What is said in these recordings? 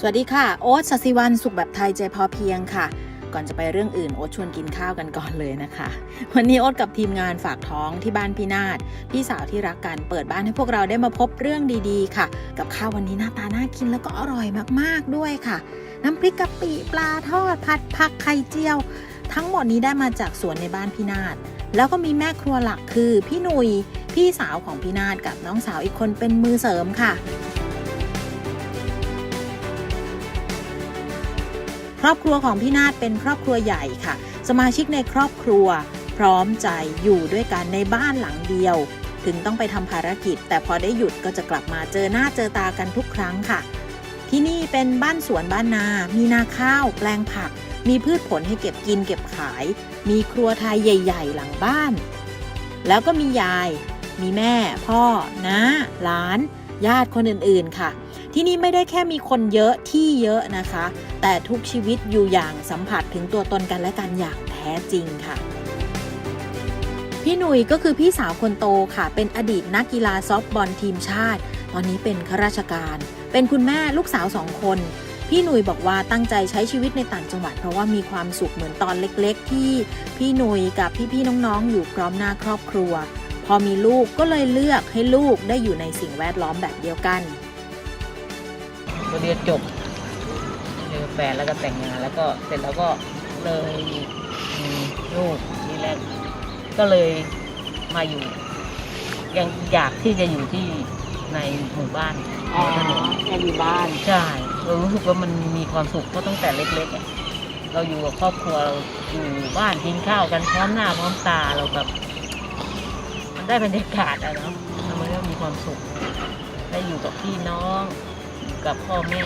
สวัสดีค่ะ โอ๊ตสศิวันสุขแบบไทยใจพอเพียงค่ะ ก่อนจะไปเรื่องอื่นโอ๊ตชวนกินข้าวกันก่อนเลยนะคะ วันนี้โอ๊ตกับทีมงานฝากท้องที่บ้านพี่นาฏพี่สาวที่รักกันเปิดบ้านให้พวกเราได้มาพบเรื่องดีๆ ค่ะ กับข้าววันนี้หน้าตาน่ากินแล้วก็อร่อยมากๆด้วยค่ะ น้ำพริกกะปิปลาทอดผัดผักไข่เจียว ทั้งหมดนี้ได้มาจากสวนในบ้านพี่นาฏแล้วก็มีแม่ครัวหลักคือพี่หนุยพี่สาวของพี่นาฏกับน้องสาวอีกคนเป็นมือเสริมค่ะ ครอบครัวของพี่นาฏเป็นครอบครัวใหญ่ค่ะ สมาชิกในครอบครัว พร้อมใจอยู่ด้วยกันในบ้านหลังเดียว ถึงต้องไปทำภารกิจ แต่พอได้หยุดก็จะกลับมาเจอหน้าเจอตากันทุกครั้งค่ะ ที่นี่เป็นบ้านสวนบ้านนา มีนาข้าว แปลงผัก มีพืชผลให้เก็บกินเก็บขาย มีครัวไทยใหญ่ ๆ หลังบ้าน แล้วก็มียาย มีแม่ พ่อน้าหลาน ญาติคนอื่นๆค่ะ ที่นี่ไม่ได้แค่มีคนเยอะที่เยอะนะคะ แต่ทุกชีวิตอยู่อย่างสัมผัสถึงตัวตนกันและกันอย่างแท้จริงค่ะพี่หนุยก็คือพี่สาวคนโตค่ะ เป็นอดีตนักกีฬาซอฟบอลทีมชาติ ตอนนี้เป็นข้าราชการ เป็นคุณแม่ลูกสาวสองคน พี่หนุยบอกว่าตั้งใจใช้ชีวิตในต่างจังหวัด เพราะว่ามีความสุขเหมือนตอนเล็กๆ ที่พี่หนุยกับพี่ๆน้องๆ อยู่พร้อมหน้าครอบครัว พอมีลูกก็เลยเลือกให้ลูกได้อยู่ในสิ่งแวดล้อมแบบเดียวกัน พอเรียนจบเจอแฟนแล้วก็แต่งงานแล้วก็เสร็จแล้วก็เลยมีลูกทีแรกก็เลยมาอยู่ ยังอยากที่จะอยู่ที่ในหมู่บ้านอ๋อในถนนแค่อยู่บ้าน ใช่เรารู้สึกว่ามันมีความสุขเพราะตั้งแต่เล็กๆอะเราอยู่กับครอบครัวเราอยู่บ้านกินข้าวกันพร้อมหน้าพร้อมตาเราแบบมันได้บรรยากาศอะเนาะแล้วมันก็มีความสุขได้อยู่กับพี่น้องอยู่ กับพ่อแม่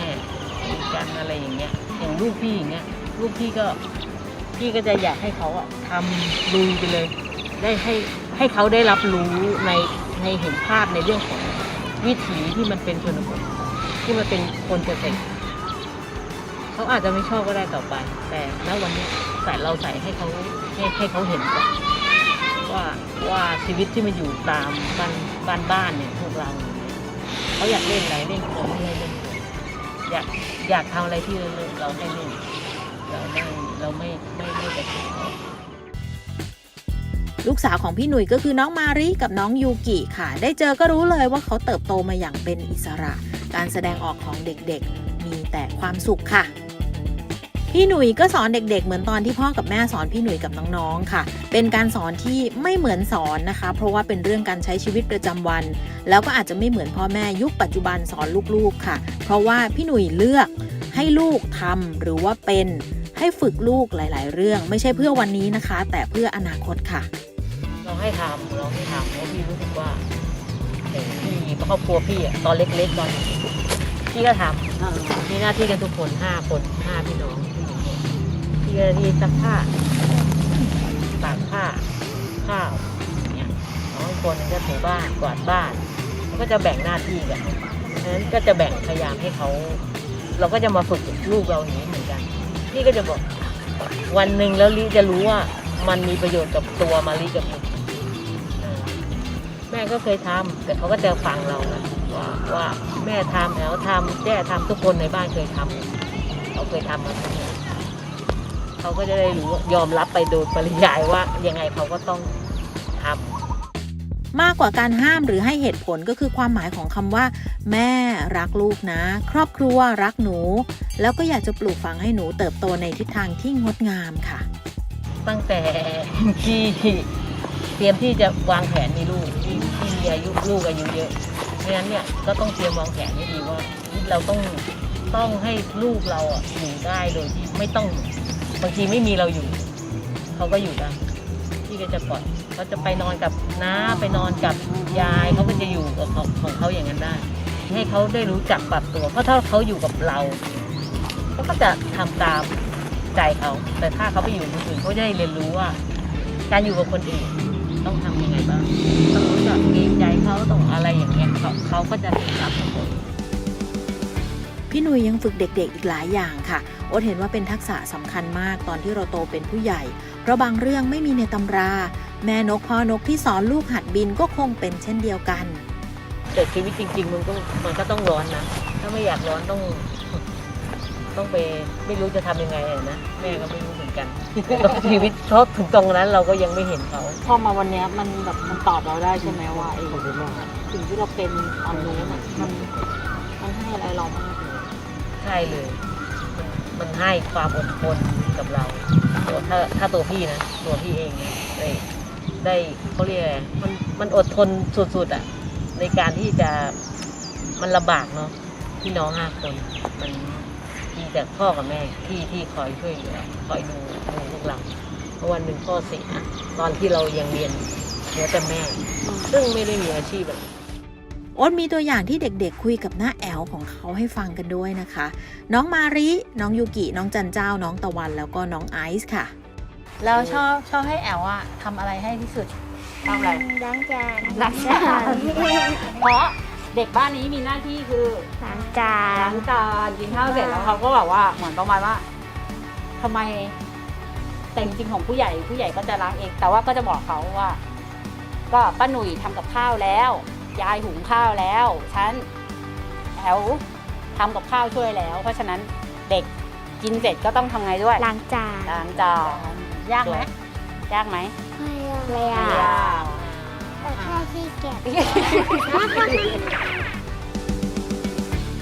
กันอะไรอย่างเงี้ยอย่างลูกพี่อย่างเงี้ยลูกพี่ก็พี่ก็จะอยากให้เขาอะทำลุยไปเลย ได้ให้ให้เขาได้รับรู้ในในเห็นภาพในเรื่องของวิถีที่มันเป็นชนบทที่มันเป็นคนเกษตรเขาอาจจะไม่ชอบก็ได้ต่อไป แต่ณวันนี้ใส่เราใส่ให้เขาให้ให้เขาเห็นก่อนว่าว่าชีวิตที่มันอยู่ตามบ้านบ้านบ้านเนี่ยพวกเราเขาอยากเล่นอะไรเล่นคนไม่ให้เล่น อยากอยากทำอะไรที่เราเราให้เล่นเราไม่เราไม่ไม่ไม่ไปทำเขาลูกสาวของพี่หนุ่ยก็คือน้องมาริกับน้องยูกิค่ะ ได้เจอก็รู้เลยว่าเขาเติบโตมาอย่างเป็นอิสระ การแสดงออกของเด็กๆ มีแต่ความสุขค่ะ พี่หนุ่ยก็สอนเด็กๆ เหมือนตอนที่พ่อกับแม่สอนพี่หนุ่ยกับน้องๆค่ะ เป็นการสอนที่ไม่เหมือนสอนนะคะ เพราะว่าเป็นเรื่องการใช้ชีวิตประจำวัน แล้วก็อาจจะไม่เหมือนพ่อแม่ยุคปัจจุบันสอนลูกๆค่ะ เพราะว่าพี่หนุ่ยเลือกให้ลูกทำหรือว่าเป็นให้ฝึกลูกหลาย ๆ เรื่อง ไม่ใช่เพื่อวันนี้นะคะ แต่เพื่ออนาคตค่ะ เราให้ทำเราให้ทำเพราะพี่รู้สึกว่าเห็นพี่ครอบครัวพี่อะตอนเล็กๆตอนพี่ก็ทำมีหน้าที่กันทุกคนห้าคนห้าพี่น้อง พี่ก็ที่ซักผ้าตากผ้าข้าวเงี้ยน้องอีกคนนึงก็ถูบ้านกวาดบ้านเขาก็จะแบ่งหน้าที่กันฉะนั้นก็จะแบ่งพยายามให้เขา เราก็จะมาฝึกลูกเราอย่างนี้เหมือนกันพี่ก็จะบอกวันหนึ่งแล้วลิจะรู้ว่ามันมีประโยชน์กับตัวมาลิกับลิเออแม่ก็เคยทำแต่เขาก็จะฟังเรานะว่าว่าแม่ทำแอลทำแจ้ทำทุกคนในบ้านเคยทำเขาเคยทำมาทั้งนั้น เขาก็จะได้รู้ยอมรับไปโดยปริยายว่ายังไงเขาก็ต้องทำมากกว่าการห้ามหรือให้เหตุผลก็คือความหมายของคำว่า แม่รักลูกนะ ครอบครัวรักหนู แล้วก็อยากจะปลูกฝังให้หนูเติบโตในทิศทางที่งดงามค่ะ ตั้งแต่ที่เตรียมที่จะวางแผนมีลูกที่ที่มีอายุลูกอายุเยอะเพราะฉะนั้นเนี่ยก็ต้องเตรียมวางแผนให้ดีว่า เราต้องต้องให้ลูกเราอะอยู่ได้โดยที่ไม่ต้อง บางทีไม่มีเราอยู่ เขาก็อยู่ได้ที่ก็จะปล่อยเขาจะไปนอนกับน้าไปนอนกับยายเขาก็จะอยู่กับเขาของเขาอย่างนั้นได้ ให้เขาได้รู้จักปรับตัว เพราะถ้าเขาอยู่กับเราเขาก็จะทำตามใจเขา แต่ถ้าเขาไปอยู่คนอื่นเขาจะได้เรียนรู้ว่า การอยู่กับคนอื่นต้องทำยังไงบ้างต้องรู้จักเกรงใจเขาต้องอะไรอย่างเงี้ยเขาเขาก็จะศึกษาทั้งหมด พี่หนุ่ยยังฝึกเด็กๆอีกหลายอย่างค่ะโอ๊ตเห็นว่าเป็นทักษะสำคัญมากตอนที่เราโตเป็นผู้ใหญ่ เพราะบางเรื่องไม่มีในตำรา แม่นกพ่อนกที่สอนลูกหัดบินก็คงเป็นเช่นเดียวกันแต่ชีวิตจริง ๆ มันก็มันก็ต้องร้อนนะ ถ้าไม่อยากร้อนต้อง ต้องไปไม่รู้จะทำยังไงอะนะแม่ก็ไม่รู้เหมือนกันชีวิตเขาถึงตรงนั้นเราก็ยังไม่เห็นเขาพอมาวันเนี้ยมันแบบมันตอบเราได้ใช่ไหมว่าไอ้สิ่งที่เราเป็นตอนนู้นอะมันมันให้อะไรเรามากเลย ใช่เลย มันให้ความอดทนกับเราตัวถ้าถ้าตัวพี่นะ ตัวพี่เองนะได้ได้เขาเรียกอะไรมันมันอดทนสุดๆอะ ในการที่จะมันลำบากเนาะพี่น้องห้าคน มันมีแต่พ่อกับแม่ที่ที่คอยช่วยเหลือคอยดูดูพวกเราเพราะวันหนึ่งพ่อเสียตอนที่เรายังเรียนเหลือแต่แม่ ซึ่งไม่ได้มีอาชีพแบบ อ๊ตมีตัวอย่างที่เด็กๆ คุยกับหน้าแอลของเขาให้ฟังกันด้วยนะคะ น้องมาริ น้องยูกิ น้องจันเจ้า น้องตะวัน แล้วก็น้องไอซ์ค่ะ แล้วชอบชอบให้แอลอะทำอะไรให้ที่สุดทำอะไร ล้างจานล้างจาน เพราะเด็กบ้านนี้มีหน้าที่คือล้างจาล้านงจานกินข้าวเสร็จแล้วเขาก็แบบว่าเหมือนประมาณว่าทำไมแต่จริงๆของผู้ใหญ่ผู้ใหญ่ก็จะล้างเอง แต่ว่าก็จะบอกเขาว่า ก็ป้าหนุ่ยทำกับข้าวแล้ว ยายหุงข้าวแล้วฉันแอลทำกับข้าวช่วยแล้ว เพราะฉะนั้นเด็กกินเสร็จก็ต้องทำไงด้วยล้างจานล้างจานยากไหมยากไหมไม่ยากเลยไม่อะยากแต่แค่ขี้เกียจ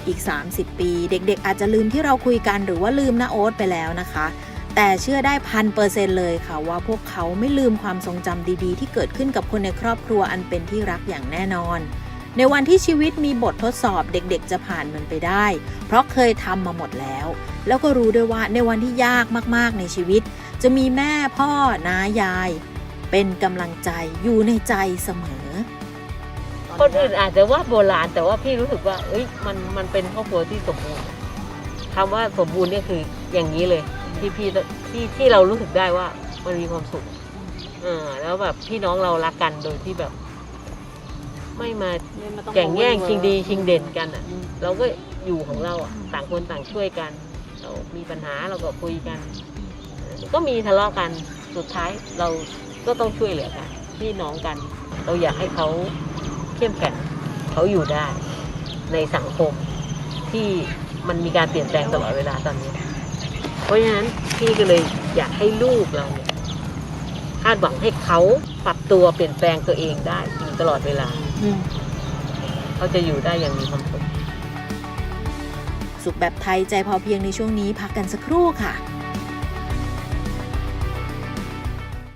อีก 30 ปี เด็กๆ อาจจะลืมที่เราคุยกันหรือว่าลืมน้าโอ๊ตไปแล้วนะคะ แต่เชื่อได้พันเปอร์เซ็นต์เลยค่ะว่าพวกเขาไม่ลืมความทรงจำดีๆ ที่เกิดขึ้นกับคนในครอบครัวอันเป็นที่รักอย่างแน่นอน ในวันที่ชีวิตมีบททดสอบเด็กๆ จะผ่านมันไปได้ เพราะเคยทำมาหมดแล้ว แล้วก็รู้ด้วยว่าในวันที่ยากมากๆในชีวิต จะมีแม่พ่อน้ายาย เป็นกำลังใจอยู่ในใจเสมอคนอื่นอาจจะว่าโบราณแต่ว่าพี่รู้สึกว่า เอ้ยมันมันเป็นครอบครัวที่สมบูรณ์คำว่าสมบูรณ์เนี่ยคืออย่างนี้เลย ที่พี่ที่ที่เรารู้สึกได้ว่ามันมีความสุขเออแล้วแบบพี่น้องเรารักกันโดยที่แบบ ไม่มาแข่งแย่งชิงดีชิงเด่นกันอะ เราก็อยู่ของเราอะต่างคนต่างช่วยกัน เรามีปัญหาเราก็คุยกันเออก็มีทะเลาะกันสุดท้ายเราก็ต้องช่วยเหลือกันพี่น้องกัน เราอยากให้เขาเข้มแข็งเขาอยู่ได้ในสังคมที่มันมีการเปลี่ยนแปลงตลอดเวลาตอนนี้ เพราะฉะนั้นพี่ก็เลยอยากให้ลูกเราเนี่ยคาดหวังให้เขาปรับตัวเปลี่ยนแปลงตัวเองได้อยู่ตลอดเวลาเขาจะอยู่ได้อย่างมีความสุขสุขแบบไทยใจพอเพียงในช่วงนี้พักกันสักครู่ค่ะ